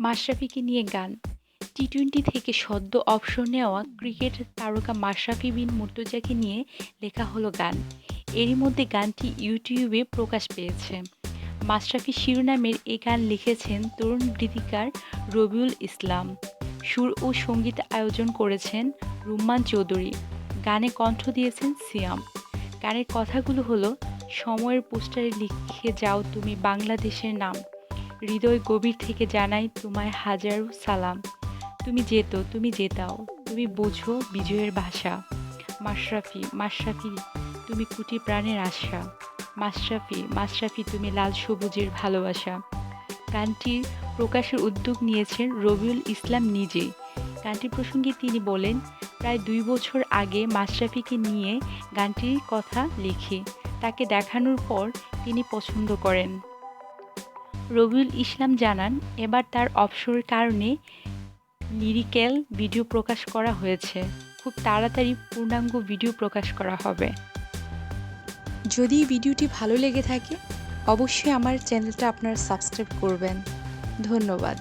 মাশরাফিকে নিয়ে গান। T twenty থেকে সদ্য অবসর নেওয়া ক্রিকেট তারকা মাশরাফি বিন মুর্তজাকে নিয়ে লেখা হলো গান। এরই মধ্যে গানটি ইউটিউবে প্রকাশ পেয়েছে। মাশরাফি শিরোনামের এই গান লিখেছেন তরুণ গীতিকার রবিউল ইসলাম। সুর ও সংগীত আয়োজন করেছেন রুম্মান চৌধুরী। গানে কণ্ঠ দিয়েছেন সিয়াম। গানের কথাগুলো হলো, সময়ের পোস্টারে লিখে যাও তুমি বাংলাদেশের নাম। হৃদয় গভীর থেকে জানাই তোমায় হাজারো সালাম। তুমি যেত, তুমি যেতাও তুমি বোঝো বিজয়ের ভাষা। মাশরাফি মাশরাফি, তুমি কুটি প্রাণের আশা। মাশরাফি মাশরাফি, তুমি লাল সবুজের ভালোবাসা। গানটির প্রকাশের উদ্যোগ নিয়েছেন রবিউল ইসলাম নিজেই গানটি প্রসঙ্গে তিনি বলেন, প্রায় দুই বছর আগে মাশরাফিকে নিয়ে গানটির কথা লিখি। তাকে দেখানোর পর তিনি পছন্দ করেন। রবিউল ইসলাম জানান, এবার তার অবসরের কারণে লিরিক্যাল ভিডিও প্রকাশ করা হয়েছে। খুব তাড়াতাড়ি পূর্ণাঙ্গ ভিডিও প্রকাশ করা হবে। যদি ভিডিওটি ভালো লেগে থাকে, অবশ্যই আমার চ্যানেলটা আপনারা সাবস্ক্রাইব করবেন। ধন্যবাদ।